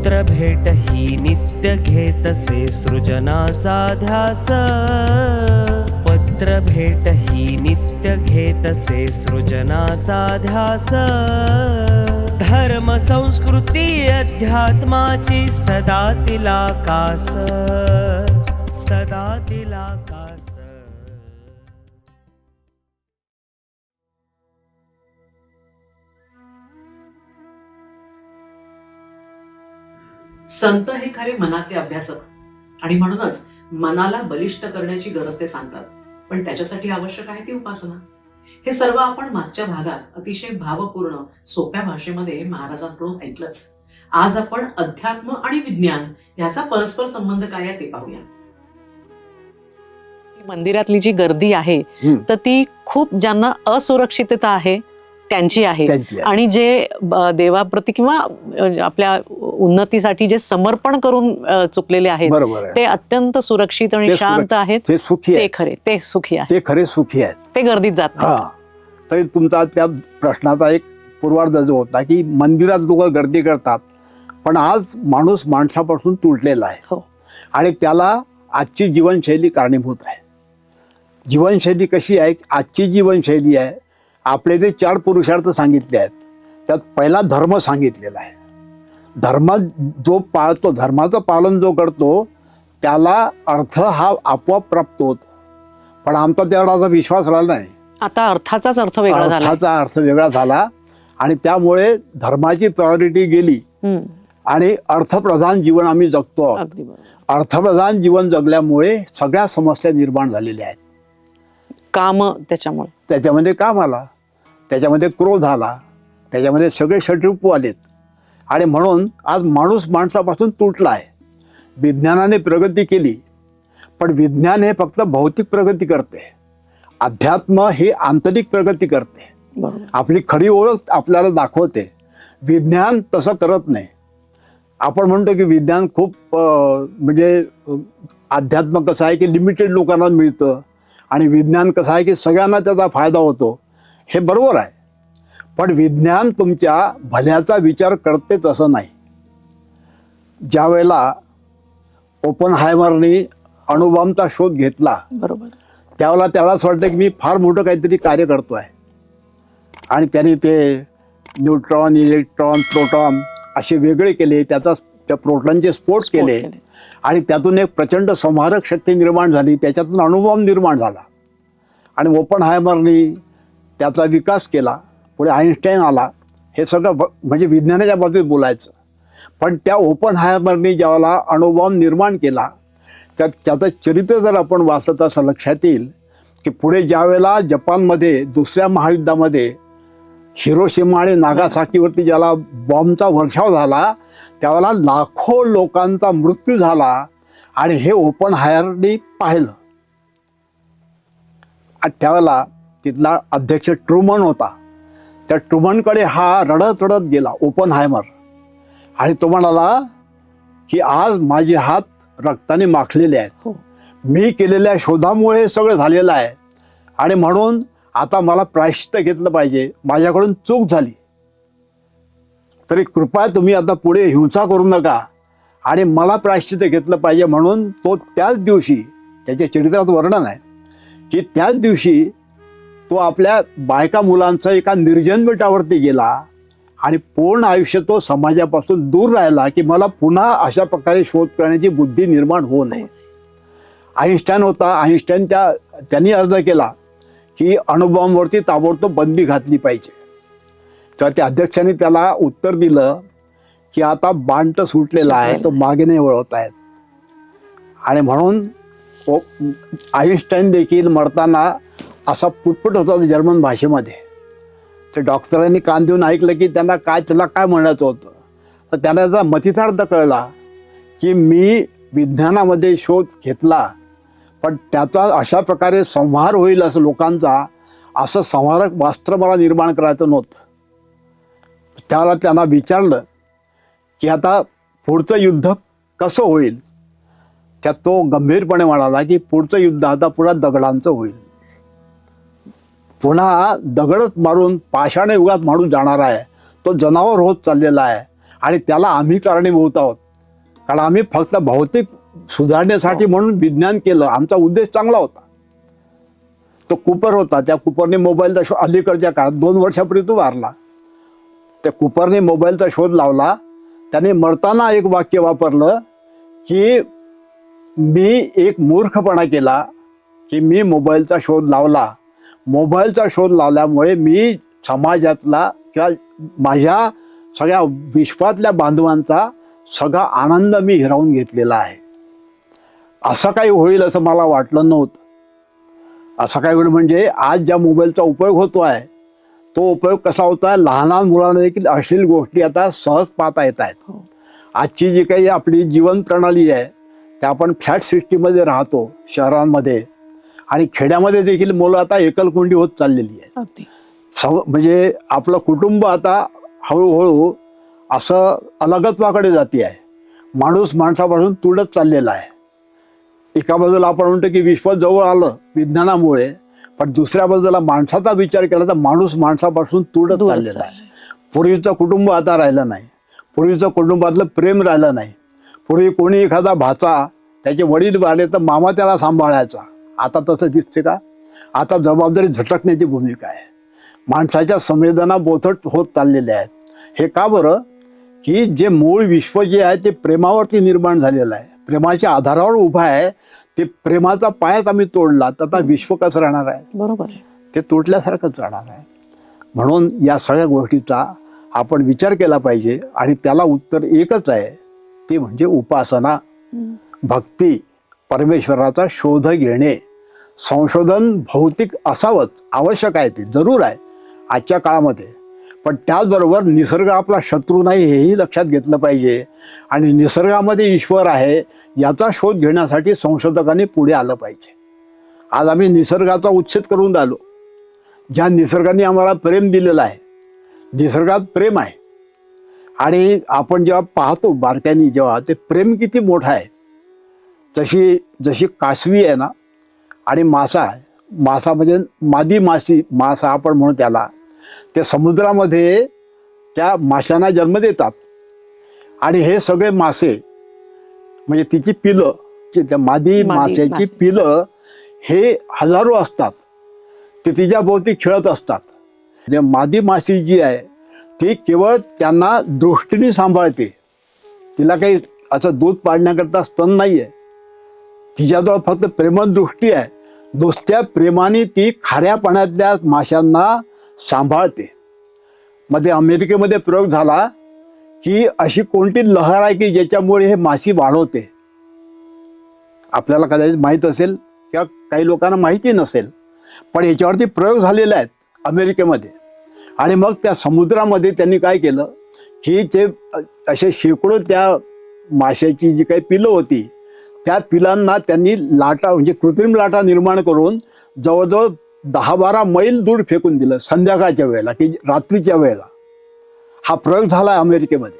पत्र भेट ही नित्य घेतसे सृजनाचा ध्यास. पत्र भेट ही नित्य घेतसे सृजनाचा ध्यास. धर्म संस्कृती अध्यात्माची सदा तिला कास. सदा तिला संत हे खरे मनाचे अभ्यासक. आणि म्हणूनच मनाला बलिष्ठ करण्याची गरज ते सांगतात. पण त्याच्यासाठी आवश्यक आहे ती उपासना. हे सर्व आपण मागच्या भागात अतिशय भावपूर्ण सोप्या भाषेमध्ये महाराजांकडून ऐकलंच. आज आपण अध्यात्म आणि विज्ञान याचा परस्पर संबंध काय आहे ते पाहूया. मंदिरातली जी गर्दी आहे. तर ती खूप ज्यांना असुरक्षितता आहे त्यांची आहे. त्यांची आहे. आणि जे ब- देवाप्रती किंवा अ, आपल्या उन्नतीसाठी जे समर्पण करून अ, चुकलेले आहेत बरोबर आहे. ते अत्यंत सुरक्षित आणि ते शांत आहेत. ते सुखी ते खरे ते सुखी आहेत. ते खरे सुखी आहेत. ते गर्दीत जात हा. तरी तुमचा त्या प्रश्नाचा एक पूर्वार्ध जो होता की मंदिरात लोक गर्दी करतात पण आज माणूस माणसापासून तुटलेला आहे. हो. आणि त्याला आजची जीवनशैली कारणीभूत आहे. जीवनशैली कशी आहे? आजची जीवनशैली आहे. आपले जे चार पुरुषार्थ सांगितले आहेत त्यात पहिला धर्म सांगितलेला आहे. धर्म जो पाळतो धर्माचं पालन जो करतो त्याला अर्थ हा आपोआप प्राप्त होतो. पण आमचा तेवढा विश्वास राहिला नाही. आता अर्थाचाच अर्थ वेगळा झाला. अर्थाचा अर्थ वेगळा झाला आणि त्यामुळे धर्माची प्रायोरिटी गेली. आणि अर्थप्रधान जीवन आम्ही जगतो अर्थप्रधान जीवन जगल्यामुळे सगळ्या समस्या निर्माण झालेल्या आहेत. काम त्याच्यामुळे. त्याच्यामध्ये काम आला त्याच्यामध्ये क्रोध आला त्याच्यामध्ये सगळे षटरूपू आलेत. आणि म्हणून आज माणूस माणसापासून तुटला आहे. विज्ञानाने प्रगती केली पण विज्ञान हे फक्त भौतिक प्रगती करते. अध्यात्म हे आंतरिक प्रगती करते. आपली खरी ओळख आपल्याला दाखवते. विज्ञान तसं करत नाही. आपण म्हणतो की विज्ञान खूप म्हणजे अध्यात्म कसं आहे की लिमिटेड लोकांना मिळतं. आणि विज्ञान कसं आहे की सगळ्यांना त्याचा फायदा होतो. हे बरोबर आहे. पण विज्ञान तुमच्या भल्याचा विचार करतेच असं नाही. ज्या वेळेला ओपन हायमरनी अणुबॉम्बचा शोध घेतला बरोबर. त्यावेळेला त्याला असं वाटतं की मी फार मोठं काहीतरी कार्य करतो आहे आणि त्याने ते न्यूट्रॉन इलेक्ट्रॉन प्रोटॉन असे वेगळे केले त्याचा त्या प्रोटॉनचे स्फोट केले. आणि त्यातून एक प्रचंड संहारक शक्ती निर्माण झाली त्याच्यातून अणुबॉम्ब निर्माण झाला. आणि ओपन हायमरनी त्याचा विकास केला पुढे आईन्स्टाईन आला. हे सगळं ब- म्हणजे विज्ञानाच्या बाबतीत बोलायचं. पण त्या ओपन हायमरनी ज्याला अणुबॉम्ब निर्माण केला त्यात त्याचं चरित्र जर आपण वाचत असं लक्षात येईल की पुढे ज्यावेळेला जपानमध्ये दुसऱ्या महायुद्धामध्ये हिरोशिमा आणि नागासाकीवरती ज्याला बॉम्बचा वर्षाव झाला त्यावेळेला लाखो लोकांचा मृत्यू झाला आणि हे ओपन हायरनी पाहिलं. आणि त्यावेळेला तिथला अध्यक्ष ट्रुमन होता. त्या ट्रुमनकडे हा रडत रडत गेला ओपन हायमर. आणि तो म्हणाला की आज माझे हात रक्ताने माखलेले आहेत. हो. मी केलेल्या शोधामुळे हे सगळं झालेलं आहे. आणि म्हणून आता मला प्रायश्चित्त घेतलं पाहिजे. माझ्याकडून चूक झाली. तरी कृपया तुम्ही आता पुढे हिंसा करू नका. आणि मला प्रायश्चित्त घेतलं पाहिजे म्हणून तो त्याच दिवशी त्याच्या चरित्रात वर्णन आहे की त्याच दिवशी तो आपल्या बायका मुलांचा एका निर्जन बेटावरती गेला आणि पूर्ण आयुष्य तो समाजापासून दूर राहिला की मला पुन्हा अशा प्रकारे शोध करण्याची बुद्धी निर्माण होऊ नये. आईन्स्टाईन होता आईन्स्टाईन त्या त्यांनी अर्ज केला की अणुबॉम्बवरती ताबडतोब बंदी घातली पाहिजे. तेव्हा त्या अध्यक्षांनी त्याला उत्तर दिलं की आता तर सुटलेला आहे तो मागे नाही वळवत आहेत आणि म्हणून आईन्स्टाईन देखील मरताना असा पुटपुट होता जर्मन भाषेमध्ये. ते डॉक्टरांनी कान देऊन ऐकलं की त्यांना काय त्याला काय म्हणायचं होतं. तर त्यांना त्याचा मतितार्थ कळला की मी विज्ञानामध्ये शोध घेतला पण त्याचा अशा प्रकारे संहार होईल असं लोकांचा असं संहारक वास्त्र मला निर्माण करायचं नव्हतं. त्याला त्यांना विचारलं की आता पुढचं युद्ध कसं होईल? त्यात तो गंभीरपणे म्हणाला की पुढचं युद्ध आता पुन्हा दगडांचं होईल. पुन्हा दगड मारून पाषाण युगात माणूस जाणार आहे. तो जनावर होत चाललेला आहे आणि त्याला आम्ही कारणीभूत आहोत. कारण आम्ही फक्त भौतिक सुधारण्यासाठी म्हणून विज्ञान केलं. आमचा उद्देश चांगला होता. तो कुपर होता. त्या कुपरने मोबाईलचा शोध अलीकडच्या काळात दोन वर्षापूर्वी तो वारला. त्या कुपरने मोबाईलचा शोध लावला. त्याने मरताना एक वाक्य वापरलं की मी एक मूर्खपणा केला की मी मोबाईलचा शोध लावला. मोबाईलचा शोध लावल्यामुळे मी समाजातला किंवा माझ्या सगळ्या विश्वातल्या बांधवांचा सगळा आनंद मी हिरावून घेतलेला आहे. असं काही होईल असं मला वाटलं नव्हतं. असं काही होईल म्हणजे आज ज्या मोबाईलचा उपयोग होतो आहे तो उपयोग कसा होता लहान लहान मुलांना देखील अश्लील गोष्टी आता सहज पाहता येत आहेत. हो. आजची जी काही आपली जीवन प्रणाली आहे त्या आपण फ्लॅट सिस्टीममध्ये राहतो शहरांमध्ये आणि खेड्यामध्ये देखील मुलं आता एकलकोंडी होत चाललेली आहे सव म्हणजे आपलं कुटुंब आता हळूहळू असं अलगत्वाकडे जाते आहे. माणूस माणसापासून तुडत चाललेला आहे. एका बाजूला आपण म्हणतो की विश्व जवळ आलं विज्ञानामुळे पण दुसऱ्या बाजूला माणसाचा विचार केला तर माणूस माणसापासून तुडत चाललेला आहे. पूर्वीचं कुटुंब आता राहिलं नाही. पूर्वीचं कुटुंबातलं प्रेम राहिलं नाही. पूर्वी कोणी एखादा भाचा त्याचे वडील वाढले तर मामा त्याला सांभाळायचा. आता तसं दिसते का? आता जबाबदारी झटकण्याची भूमिका आहे. माणसाच्या संवेदना बोथट होत चाललेल्या आहेत. हे का बरं? की जे मूळ विश्व जे आहे ते प्रेमावरती निर्माण झालेलं आहे. प्रेमाच्या आधारावर उभं आहे. ते प्रेमाचा पायाच आम्ही तोडला तर आता विश्व कसं राहणार आहे? बरोबर. ते तुटल्यासारखंच राहणार आहे. म्हणून या सगळ्या गोष्टीचा आपण विचार केला पाहिजे आणि त्याला उत्तर एकच आहे ते म्हणजे उपासना. भक्ती परमेश्वराचा शोध घेणे. संशोधन भौतिक असावंच आवश्यक आहे ते जरूर आहे. आजच्या काळामध्ये पण त्याचबरोबर निसर्ग आपला शत्रू नाही हेही लक्षात घेतलं पाहिजे. आणि निसर्गामध्ये ईश्वर आहे याचा शोध घेण्यासाठी संशोधकांनी पुढे आलं पाहिजे. आज आम्ही निसर्गाचा उच्छेद करून राहिलो. ज्या निसर्गाने आम्हाला प्रेम दिलेलं आहे निसर्गात प्रेम आहे. आणि आपण जेव्हा पाहतो बारक्यानी जेव्हा ते प्रेम किती मोठं आहे. तशी जशी कासवी आहे ना आणि मासा आहे. मासा म्हणजे मादी मासी मासा आपण म्हणू त्याला. ते समुद्रामध्ये त्या माशांना जन्म देतात. आणि हे सगळे मासे म्हणजे तिची पिलं जी त्या मादी माशाची. पिलं हे हजारो असतात. ते तिच्या भोवती खेळत असतात. म्हणजे मादी माशी जी आहे ती केवळ त्यांना दृष्टीने सांभाळते. तिला काही असं दूध पाडण्याकरता स्तन नाही आहे तिच्याजवळ फक्त प्रेमदृष्टी आहे. नुसत्या प्रेमाने ती खाऱ्या पाण्यातल्या माशांना सांभाळते. मध्ये अमेरिकेमध्ये प्रयोग झाला की अशी कोणती लहर आहे की ज्याच्यामुळे हे माशी वाढवते? आपल्याला कदाचित माहीत असेल किंवा काही लोकांना माहिती नसेल पण याच्यावरती प्रयोग झालेले आहेत अमेरिकेमध्ये. आणि मग त्या समुद्रामध्ये त्यांनी काय केलं की ते असे शेकडो त्या माशाची जी काही पिलं होती त्या पिलांना त्यांनी लाटा म्हणजे कृत्रिम लाटा निर्माण करून जवळजवळ दहा बारा मैल दूर फेकून दिलं संध्याकाळच्या वेळेला की रात्रीच्या वेळेला. हा प्रयोग झाला अमेरिकेमध्ये.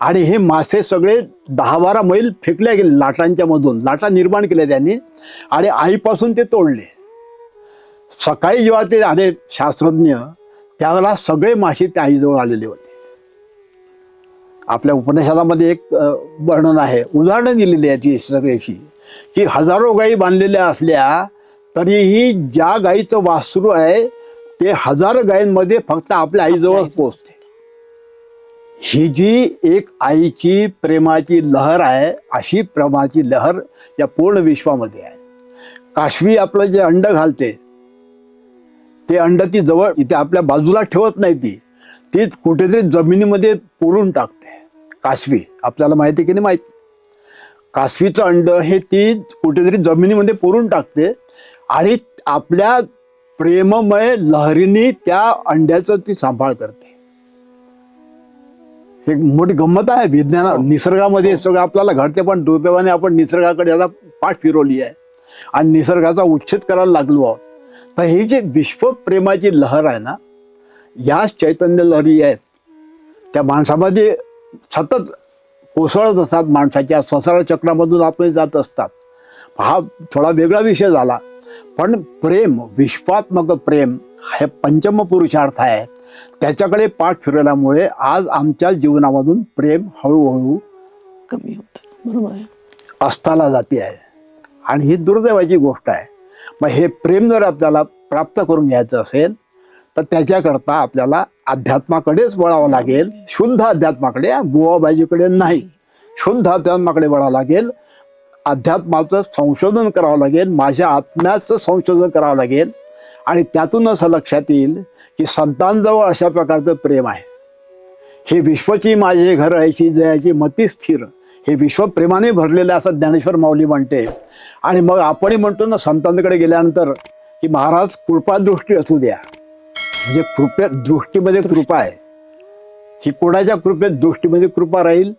आणि हे मासे सगळे दहा बारा मैल फेकले गेले लाटांच्या मधून. लाटा निर्माण केल्या त्यांनी आणि आईपासून ते तोडले. सकाळी जेव्हा ते आले शास्त्रज्ञ त्यावेळेला सगळे मासे त्या आईजवळ आलेले होते. आपल्या उपन्यासामध्ये एक वर्णन आहे. उदाहरणं दिलेली आहे ती सगळ्याची की हजारो गायी बांधलेल्या असल्या तरीही ज्या गायीचं वासरू आहे ते हजार गायींमध्ये फक्त आपल्या आईजवळ. पोचते ही जी एक आईची प्रेमाची लहर आहे अशी प्रेमाची लहर या पूर्ण विश्वामध्ये आहे. काशवी आपलं जे अंड घालते ते अंड ती जवळ इथे आपल्या बाजूला ठेवत नाही ती. ती कुठेतरी जमिनीमध्ये पुरून टाकते. कासवी आपल्याला माहिती आहे की नाही माहिती? कासवीचं अंड हे ती कुठेतरी जमिनीमध्ये पुरून टाकते. आणि आपल्या प्रेममय लहरीने त्या अंड्याचं ती सांभाळ करते. हे मोठी गंमत आहे विज्ञाना निसर्गामध्ये हे. सगळं आपल्याला घडते पण दुर्दैवाने आपण निसर्गाकडे आता पाठ फिरवली आहे. आणि निसर्गाचा उच्छेद करायला लागलो आहोत. तर ही जी विश्वप्रेमाची लहर आहे ना याच चैतन्य लहरी आहेत. त्या माणसामध्ये सतत कोसळत असतात माणसाच्या संसार चक्रामधून आपण जात असतात. हा थोडा वेगळा विषय झाला. पण प्रेम विश्वात्मक प्रेम हे पंचम पुरुषार्थ आहे. त्याच्याकडे पाठ फिरवल्यामुळे आज आमच्या जीवनामधून प्रेम हळूहळू कमी होत. बरोबर आहे. अस्ताला जाते आहे. आणि ही दुर्दैवाची गोष्ट आहे. मग हे प्रेम जर आपल्याला प्राप्त करून घ्यायचं असेल तर त्याच्याकरता आपल्याला अध्यात्माकडेच वळावं लागेल. शुद्ध अध्यात्माकडे बुवाबाजीकडे नाही. शुद्ध अध्यात्माकडे वळावं लागेल. अध्यात्माचं संशोधन करावं लागेल माझ्या आत्म्याचं संशोधन करावं लागेल. आणि त्यातून असं लक्षात येईल की संतांजवळ अशा प्रकारचं प्रेम आहे. हे विश्वची माझे घर यायची जयाची मती स्थिर हे विश्व प्रेमाने भरलेलं असं ज्ञानेश्वर माऊली म्हणते. आणि मग आपणही म्हणतो ना संतांकडे गेल्यानंतर की महाराज कृपादृष्टी असू द्या. म्हणजे कृपया दृष्टीमध्ये कृपा आहे. ही कोणाच्या कृपेत दृष्टीमध्ये कृपा राहील?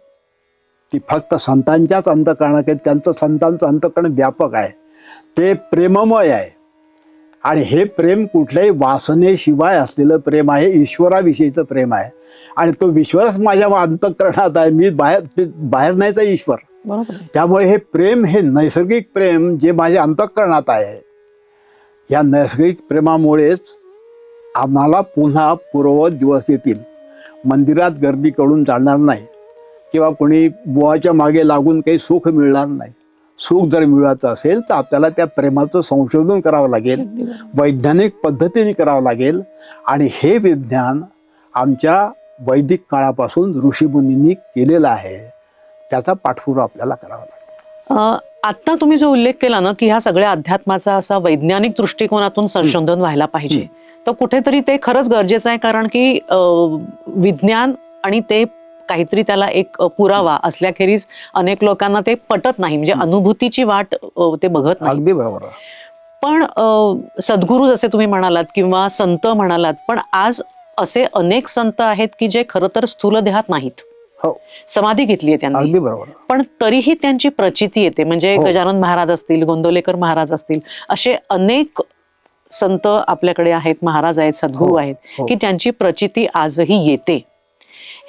ती फक्त संतांच्याच अंतकरणात त्यांचं संतांचं अंतकरण व्यापक आहे. ते प्रेममय आहे. आणि हे प्रेम कुठल्याही वासनेशिवाय असलेलं प्रेम आहे. ईश्वराविषयीचं प्रेम आहे. आणि तो विश्वास माझ्या अंतकरणात आहे. मी बाहेर बाहेर नाहीचा ईश्वर. त्यामुळे हे प्रेम हे नैसर्गिक प्रेम जे माझ्या अंतःकरणात आहे या नैसर्गिक प्रेमामुळेच आम्हाला पुन्हा पूर्ववत दिवस येतील. मंदिरात गर्दी करून चालणार नाही. किंवा कोणी बुवाच्या मागे लागून काही सुख मिळणार नाही सुख जर मिळवायचं असेल तर आपल्याला त्या प्रेमाचं संशोधन करावं लागेल. वैज्ञानिक पद्धतीने करावं लागेल. आणि हे विज्ञान आमच्या वैदिक काळापासून ऋषीमुनींनी केलेलं आहे त्याचा पाठपुरावा आपल्याला करावा लागेल. आता तुम्ही जो उल्लेख केला ना की ह्या सगळ्या अध्यात्माचा असा वैज्ञानिक दृष्टिकोनातून संशोधन व्हायला पाहिजे तर कुठेतरी ते खरंच गरजेचं आहे कारण की विज्ञान आणि ते काहीतरी त्याला एक पुरावा असल्याखेरीज अनेक लोकांना ते पटत नाही. म्हणजे अनुभूतीची वाट ते बघत नाही. अगदी बरोबर आहे. पण सद्गुरू जसे तुम्ही म्हणालात किंवा संत म्हणालात पण आज असे अनेक संत आहेत की जे खरं तर स्थूल देहात नाहीत. हो. समाधी घेतली आहे त्यांनी. अगदी बरोबर पण तरीही त्यांची प्रचिती येते. म्हणजे हो. गजानन महाराज असतील गोंदवलेकर महाराज असतील असे अनेक संत आपल्याकडे आहेत महाराज आहेत सद्गुरू हो, आहेत. की ज्यांची प्रचिती आजही येते.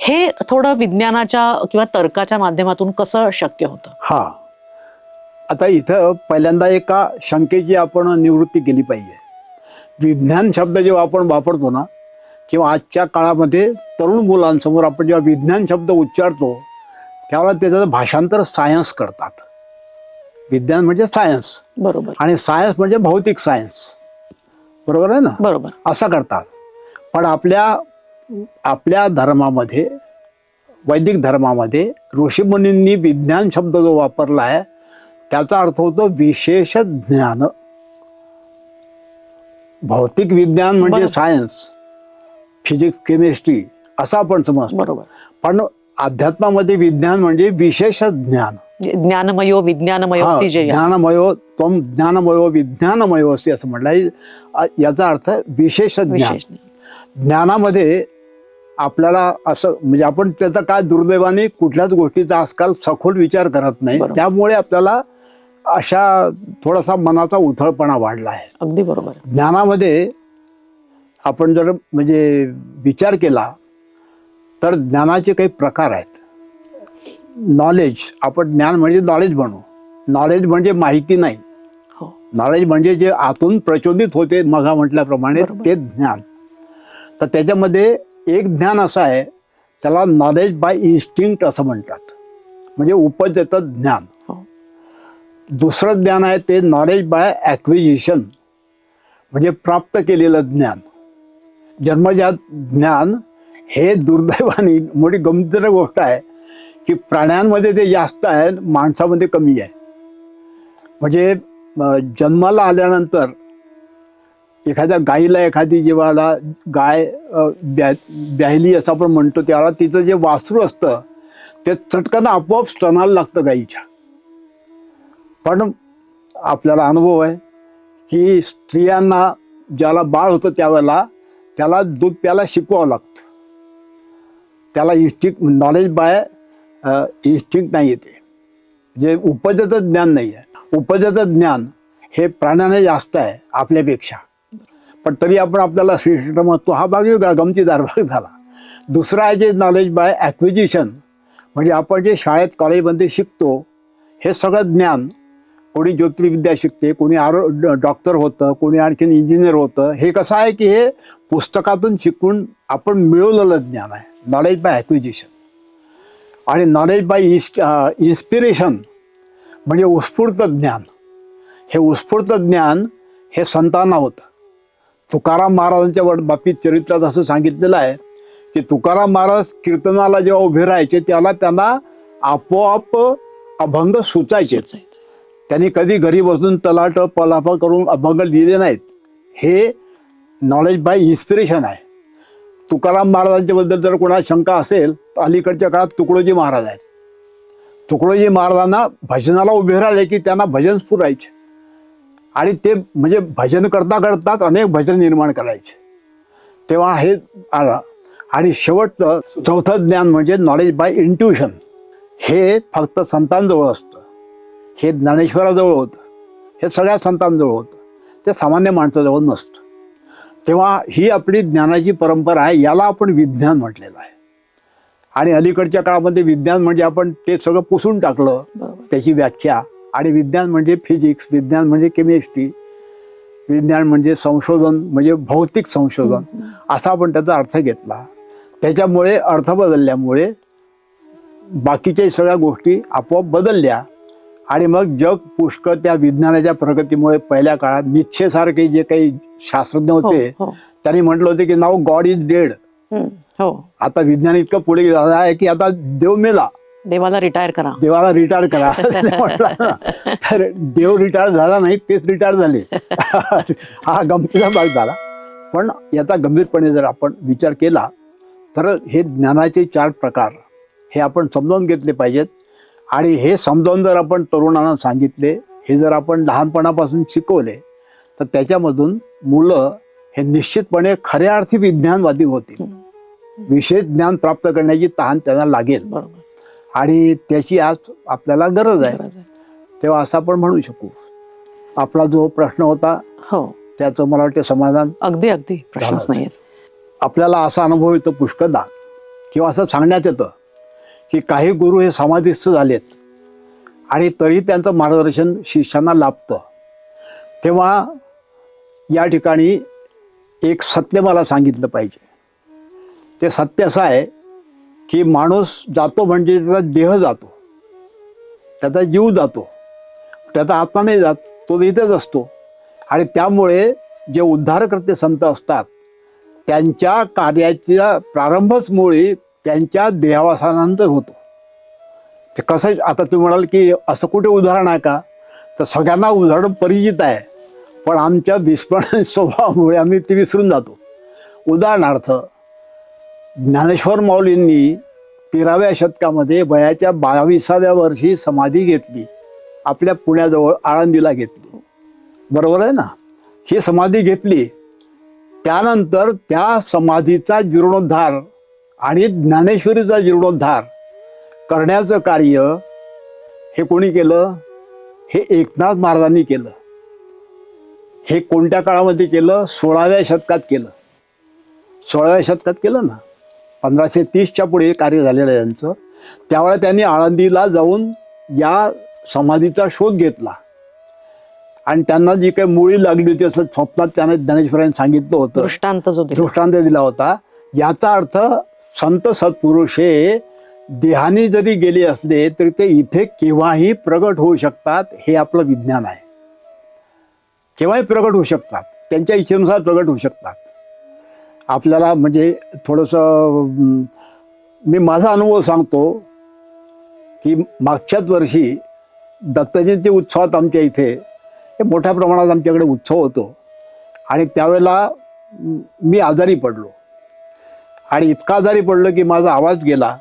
हे थोडं विज्ञानाच्या किंवा तर्काच्या माध्यमातून कसं शक्य होतं? हा. आता इथं पहिल्यांदा एका शंकेची आपण निवृत्ती केली पाहिजे. विज्ञान शब्द जेव्हा आपण वापरतो ना किंवा आजच्या काळामध्ये तरुण मुलांसमोर आपण जेव्हा विज्ञान शब्द उच्चारतो त्यावेळेला त्याचं भाषांतर सायन्स करतात. विज्ञान म्हणजे सायन्स बरोबर. आणि सायन्स म्हणजे भौतिक सायन्स बरोबर आहे ना? बरोबर. असं करतात. पण आपल्या आपल्या धर्मामध्ये वैदिक धर्मामध्ये ऋषीमुनींनी विज्ञान शब्द जो वापरला आहे त्याचा अर्थ होतो विशेष ज्ञान. भौतिक विज्ञान म्हणजे. सायन्स फिजिक्स केमिस्ट्री असं आपण समजतो. बरोबर. पण अध्यात्मामध्ये विज्ञान म्हणजे विशेष ज्ञान. म्हणजे ज्ञानमयो विज्ञानमयो. ज्ञानमयो त्वम ज्ञानमयो विज्ञानमयो असते असं म्हटलं. याचा अर्थ विशेष ज्ञान. ज्ञानामध्ये आपल्याला असं म्हणजे आपण त्याचा काय दुर्दैवाने कुठल्याच गोष्टीचा आजकाल सखोल विचार करत नाही. त्यामुळे आपल्याला अशा थोडासा मनाचा उथळपणा वाढला आहे. अगदी बरोबर. ज्ञानामध्ये आपण जर म्हणजे विचार केला तर ज्ञानाचे काही प्रकार आहेत. नॉलेज आपण ज्ञान म्हणजे नॉलेज बनू. नॉलेज म्हणजे माहिती नाही. हो. नॉलेज म्हणजे जे आतून प्रचोदित होते मगा म्हटल्याप्रमाणे. ते ज्ञान. तर त्याच्यामध्ये एक ज्ञान असं आहे त्याला नॉलेज बाय इन्स्टिंक्ट असं म्हणतात. म्हणजे उपजतं ज्ञान. हो. दुसरं ज्ञान आहे ते नॉलेज बाय ॲक्विजिशन म्हणजे प्राप्त केलेलं ज्ञान. जन्मजात ज्ञान हे दुर्दैवाने मोठी गमतीदार गोष्ट आहे की प्राण्यांमध्ये ते जास्त आहे माणसामध्ये कमी आहे. म्हणजे जन्माला आल्यानंतर एखाद्या गाईला एखादी जीवाला गाय ब्या ब्याहिली असं आपण म्हणतो त्याला तिचं जे वासरू असतं ते चटकन आपोआप स्तनाला लागतं गाईच्या. पण आपल्याला अनुभव आहे की स्त्रियांना ज्याला बाळ होतं त्यावेळेला त्याला दूध प्यायला शिकवावं लागतं. त्याला इष्टिक नॉलेज बाय इष्टिक नाही येते जे उपजाचं ज्ञान नाही आहे. उपजाचं ज्ञान हे प्राण्याने जास्त आहे आपल्यापेक्षा. पण तरी आपण आपल्याला श्रेष्ठ म्हणतो हा भाग वेगळा गमतीदार भाग झाला. दुसरा आहे जे नॉलेज बाय ॲक्विजिशन म्हणजे आपण जे शाळेत कॉलेजमध्ये शिकतो हे सगळं ज्ञान कोणी ज्योतिर्विद्या शिकते कोणी आरो ड- डॉक्टर होतं कोणी आणखीन इंजिनियर होतं हे कसं आहे की हे पुस्तकातून शिकून आपण मिळवलेलं ज्ञान आहे. नॉलेज बाय ॲक्विजिशन आणि नॉलेज बाय इन्स इन्स्पिरेशन म्हणजे उत्स्फूर्त ज्ञान. हे उत्स्फूर्त ज्ञान हे संतांना होतं. तुकाराम महाराजांच्या वड बाबतीत चरित्रात असं सांगितलेलं आहे की तुकाराम महाराज कीर्तनाला जेव्हा उभे राहायचे त्याला त्यांना आपोआप अभंग सुचायचे. त्यांनी कधी घरी बसून तलाट पलाप करून अभंग लिहिले नाहीत. हे नॉलेज बाय इन्स्पिरेशन आहे. तुकाराम महाराजांच्याबद्दल जर कोणाला शंका असेल तर अलीकडच्या काळात तुकडोजी महाराज आहेत. तुकडोजी महाराजांना भजनाला उभे राहिले की त्यांना भजन स्फुरायचे आणि ते म्हणजे भजन करता करताच अनेक भजन निर्माण करायचे. तेव्हा हे आला. आणि शेवटचं चौथं ज्ञान म्हणजे नॉलेज बाय इंट्युशन हे फक्त संतांजवळ असतं. हे ज्ञानेश्वराजवळ होतं. हे सगळ्या संतांजवळ होतं. ते सामान्य माणसाजवळ नसतं. तेव्हा ही आपली ज्ञानाची परंपरा आहे याला आपण विज्ञान म्हटलेलं आहे. आणि अलीकडच्या काळामध्ये विज्ञान म्हणजे आपण ते सगळं पुसून टाकलं त्याची व्याख्या. आणि विज्ञान म्हणजे फिजिक्स विज्ञान म्हणजे केमिस्ट्री विज्ञान म्हणजे संशोधन म्हणजे भौतिक संशोधन असा आपण त्याचा अर्थ घेतला. त्याच्यामुळे अर्थ बदलल्यामुळे बाकीच्या सगळ्या गोष्टी आपोआप बदलल्या आणि मग जग पुष्कळ त्या विज्ञानाच्या प्रगतीमुळे पहिल्या काळात निश्चयसारखे जे काही शास्त्रज्ञ हो, होते हो. त्यांनी म्हटलं होतं की नाव गॉड इज डेड हो. आता विज्ञान इतकं पुढे आहे की आता देव मेला. देवाला रिटायर करा. देवाला रिटायर करा. तर देव रिटायर झाला नाही तेच रिटायर झाले. हा गमतीचा भाग झाला. पण याचा गंभीरपणे जर आपण विचार केला तर हे ज्ञानाचे चार प्रकार हे आपण समजावून घेतले पाहिजेत. आणि हे समजावून जर आपण तरुणांना सांगितले हे जर आपण लहानपणापासून शिकवले तर त्याच्यामधून मुलं हे निश्चितपणे खऱ्या अर्थी विज्ञानवादी होतील. विशेष ज्ञान प्राप्त करण्याची तहान त्यांना लागेल. बरोबर. आणि त्याची आज आपल्याला गरज आहे. तेव्हा असं आपण म्हणू शकू. आपला जो प्रश्न होता हो. त्याचं मला वाटतं समाधान अगदी अगदी. प्रश्नच. नाहीये. आपल्याला असा अनुभव येतो पुष्कळदा. किंवा असं सांगण्यात येतं की काही गुरु हे समाधीस्थ झालेत. आणि तरी त्यांचं मार्गदर्शन शिष्यांना लाभतं. तेव्हा या ठिकाणी एक सत्य मला सांगितलं पाहिजे. ते सत्य असं आहे की माणूस जातो म्हणजे त्याचा देह जातो. त्याचा जीव जातो. त्याचा आत्मा नाही जात तो इथेच असतो. आणि त्यामुळे जे उद्धारकर्ते संत असतात त्यांच्या कार्याच्या प्रारंभच मुळी त्यांच्या देहावासानंतर होतो. ते कसं आता तुम्ही म्हणाल की असं कुठे उदाहरण आहे का? तर सगळ्यांना उदाहरण परिचित आहे. पण आमच्या विस्मरण स्वभावामुळे आम्ही ते विसरून जातो. उदाहरणार्थ ज्ञानेश्वर माऊलींनी तेराव्या शतकामध्ये वयाच्या बावीसाव्या वर्षी समाधी घेतली. आपल्या पुण्याजवळ आळंदीला घेतली. बरोबर आहे ना? ही समाधी घेतली. त्यानंतर त्या समाधीचा जीर्णोद्धार आणि ज्ञानेश्वरीचा जीर्णोद्धार करण्याचं कार्य हे कोणी केलं? हे एकनाथ महाराजांनी केलं. हे कोणत्या काळामध्ये केलं? सोळाव्या शतकात केलं. सोळाव्या शतकात केलं ना? पंधराशे तीसच्या पुढे कार्य झालेलं आहे यांचं. त्यावेळेला त्यांनी आळंदीला जाऊन या समाधीचा शोध घेतला. आणि त्यांना जी काही मुळी लागली होती असं स्वप्नात त्यांना ज्ञानेश्वरांनी सांगितलं होतं. दृष्टांत दृष्टांत दिला होता. याचा अर्थ संत सत्पुरुष हे देहाने जरी गेले असले तरी ते इथे केव्हाही प्रगट होऊ शकतात हे आपलं विज्ञान आहे. केव्हाही प्रगट होऊ शकतात. त्यांच्या इच्छेनुसार प्रगट होऊ शकतात. आपल्याला म्हणजे थोडंसं मी माझा अनुभव सांगतो की मागच्याच वर्षी दत्तजयंती उत्सवात आमच्या इथे हे मोठ्या प्रमाणात आमच्याकडे उत्सव होतो. आणि त्यावेळेला मी आजारी पडलो. आणि इतका आजारी पडलो की माझा आवाज गेला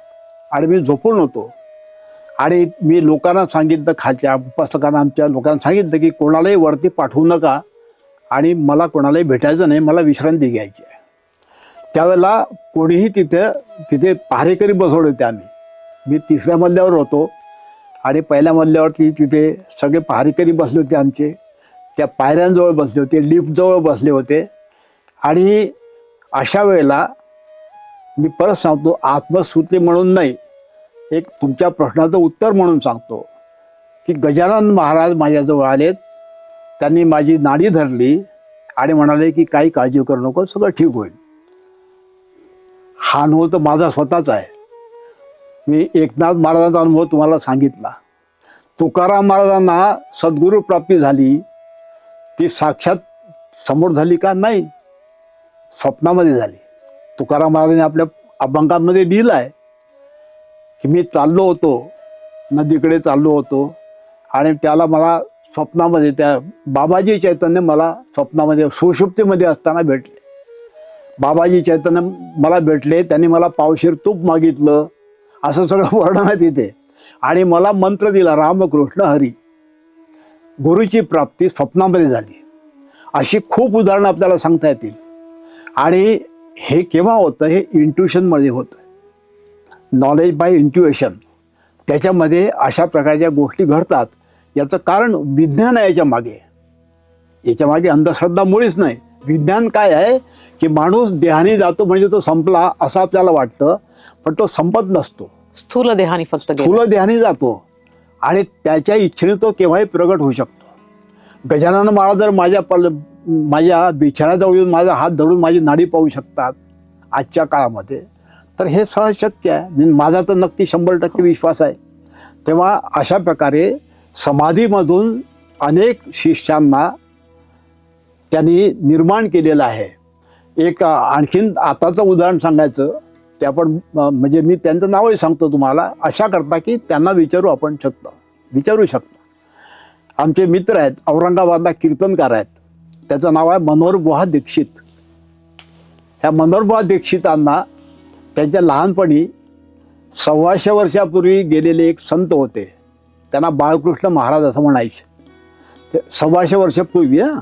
आणि मी झोपून होतो. आणि मी लोकांना सांगितलं खालच्या उपासकांना आमच्या लोकांना सांगितलं की कोणालाही वरती पाठवू नका आणि मला कोणालाही भेटायचं नाही मला विश्रांती घ्यायची आहे. त्यावेळेला कोणीही तिथे तिथे पहारेकरी बसवले होते आम्ही. मी तिसऱ्या मजल्यावर होतो आणि पहिल्या मजल्यावरती तिथे सगळे पहारेकरी बसले होते आमचे. त्या पायऱ्यांजवळ बसले होते लिफ्टजवळ बसले होते. आणि अशा वेळेला मी परत सांगतो आत्मस्तुती म्हणून नाही एक तुमच्या प्रश्नाचं उत्तर म्हणून सांगतो की गजानन महाराज माझ्याजवळ आलेत त्यांनी माझी नाडी धरली आणि म्हणाले की काही काळजी करू नको सगळं ठीक होईल. हा अनुभव तर माझा स्वतःचा आहे. मी एकनाथ महाराजांचा अनुभव तुम्हाला सांगितला. तुकाराम महाराजांना सद्गुरू प्राप्ती झाली. ती साक्षात समोर झाली का? नाही. स्वप्नामध्ये झाली. तुकाराम महाराजांनी आपल्या अभंगांमध्ये लिहिलं आहे की मी चाललो होतो नदीकडे चाललो होतो आणि त्याला मला स्वप्नामध्ये त्या बाबाजी चैतन्य मला स्वप्नामध्ये सुषुप्तीमध्ये असताना भेटले. बाबाजी चैतन्य मला भेटले त्यांनी मला पावशीर तूप मागितलं असं सगळं वर्णन आहे तिथे. आणि मला मंत्र दिला रामकृष्ण हरी. गुरुची प्राप्ती स्वप्नामध्ये झाली. अशी खूप उदाहरणं आपल्याला सांगता येतील. आणि हे केव्हा होतं? हे इंट्युशनमध्ये होतं. नॉलेज बाय इंट्युएशन त्याच्यामध्ये अशा प्रकारच्या गोष्टी घडतात. याचं कारण विज्ञान आहे याच्या मागे. याच्या मागे अंधश्रद्धा मुळीच नाही. विज्ञान काय आहे? की माणूस देहाने जातो म्हणजे तो संपला असं आपल्याला वाटतं पण तो संपत नसतो. स्थूल देहाने फक्त गेला. स्थूल देहाने जातो आणि त्याच्या इच्छेने तो केव्हाही प्रगट होऊ शकतो. गजानन महाराज जर माझ्या पल माझ्या बिछाण्याजवळ येऊन माझा हात धरून माझी नाडी पाहू शकतात आजच्या काळामध्ये तर हे सहज शक्य आहे. माझा तर नक्की शंभर टक्के विश्वास आहे. तेव्हा अशा प्रकारे समाधीमधून अनेक शिष्यांना त्यांनी निर्माण केलेलं आहे. एक आणखीन आताचं उदाहरण सांगायचं ते आपण म्हणजे मी त्यांचं नावही सांगतो तुम्हाला अशा करता की त्यांना विचारू आपण शकतो. विचारू शकतो. आमचे मित्र आहेत औरंगाबादला कीर्तनकार आहेत. त्याचं नाव आहे मनोहरबुहा दीक्षित. ह्या मनोहरबुहा दीक्षितांना त्यांच्या लहानपणी सव्वाशे वर्षापूर्वी गेलेले एक संत होते. त्यांना बाळकृष्ण महाराज असं म्हणायचे. ते सव्वाशे वर्षापूर्वी हां?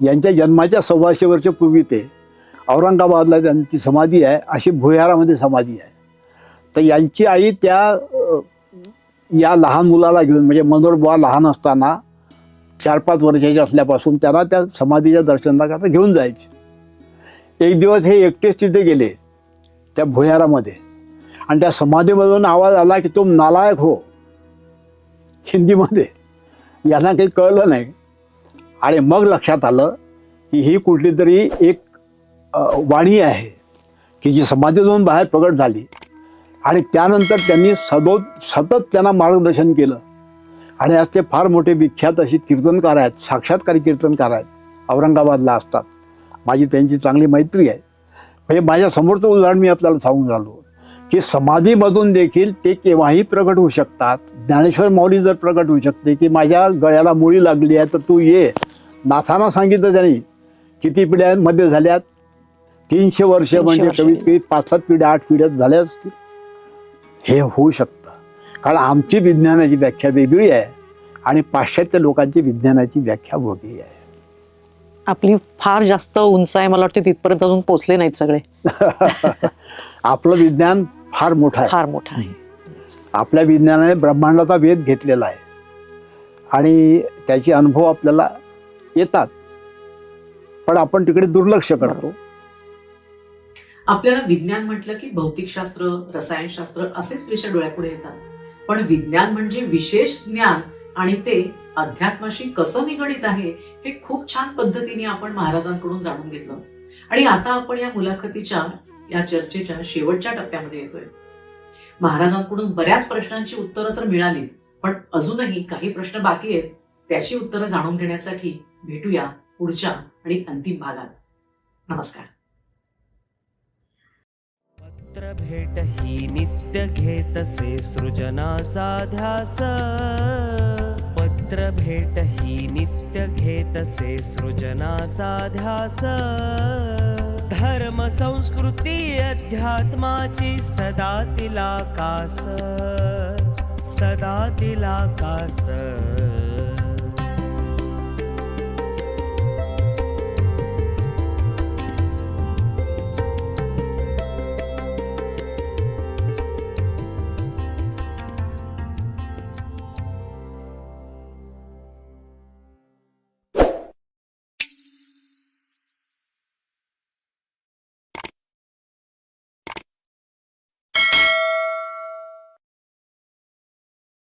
यांच्या जन्माच्या सव्वाशे वर्षपूर्वी ते औरंगाबादला त्यांची समाधी आहे अशी भुयारामध्ये समाधी आहे. तर यांची आई त्या या लहान मुलाला घेऊन म्हणजे मनोहर बुवा लहान असताना चार पाच वर्षाच्या असल्यापासून त्यांना त्या समाधीच्या दर्शनाकरता घेऊन जायचे. एक दिवस हे एकटेच तिथे गेले त्या भुयारामध्ये. आणि त्या समाधीमधून आवाज आला की तुम नालायक हो. हिंदीमध्ये. यांना काही कळलं नाही. आणि मग लक्षात आलं की ही कुठली तरी एक वाणी आहे की जी समाधीतून बाहेर प्रगट झाली. आणि त्यानंतर त्यांनी सदो सतत त्यांना मार्गदर्शन केलं. आणि आज ते फार मोठे विख्यात असे कीर्तनकार आहेत साक्षात्कारी कीर्तनकार आहेत. औरंगाबादला असतात. माझी त्यांची चांगली मैत्री आहे. म्हणजे माझ्यासमोरचं उदाहरण मी आपल्याला सांगून राहिलो की समाधीमधून देखील ते केव्हाही प्रगट होऊ शकतात. ज्ञानेश्वर माऊली जर प्रगट होऊ शकते की माझ्या गळ्याला मुळी लागली आहे तर तू ये. नाथांना सांगितलं त्यांनी किती पिढ्यांमध्ये झाल्यात? तीनशे वर्ष म्हणजे. कमीत कमी पाच सात पिढ्या आठ पिढ्या झाल्या असतील. हे होऊ शकतं. कारण आमची विज्ञानाची व्याख्या वेगळी आहे आणि पाश्चात्य लोकांची विज्ञानाची व्याख्या वेगळी आहे. आपली फार जास्त उंच आहे मला वाटतं तिथपर्यंत अजून पोहोचले नाहीत सगळे. आपलं विज्ञान फार मोठं आहे. फार मोठा आहे. आपल्या विज्ञानाने ब्रह्मांडाचा वेध घेतलेला आहे. आणि त्याचे अनुभव आपल्याला येतात. पण आपण तिकडे दुर्लक्ष करतो. आपल्याला विज्ञान म्हटलं की भौतिकशास्त्र रसायनशास्त्र असेच विषय डोळ्यापुढे येतात. पण विज्ञान म्हणजे विशेष ज्ञान आणि ते अध्यात्माशी कसं निगडित आहे हे खूप छान पद्धतीने आपण महाराजांकडून जाणून घेतलं. आणि आता आपण या मुलाखतीच्या या चर्चेच्या शेवटच्या टप्प्यामध्ये येतोय. महाराजांकडून बऱ्याच प्रश्नांची उत्तरं तर मिळालीत पण अजूनही काही प्रश्न बाकी आहेत. त्याची उत्तरं जाणून घेण्यासाठी भेटूया पुढच्या आणि अंतिम भागात. नमस्कार. पत्र भेट ही नित्य घेतसे सृजनाचा ध्यास. पत्र भेट ही नित्य घेतसे सृजनाचा ध्यास. धर्म संस्कृती अध्यात्माची सदा तिला कास. सदा तिला कास.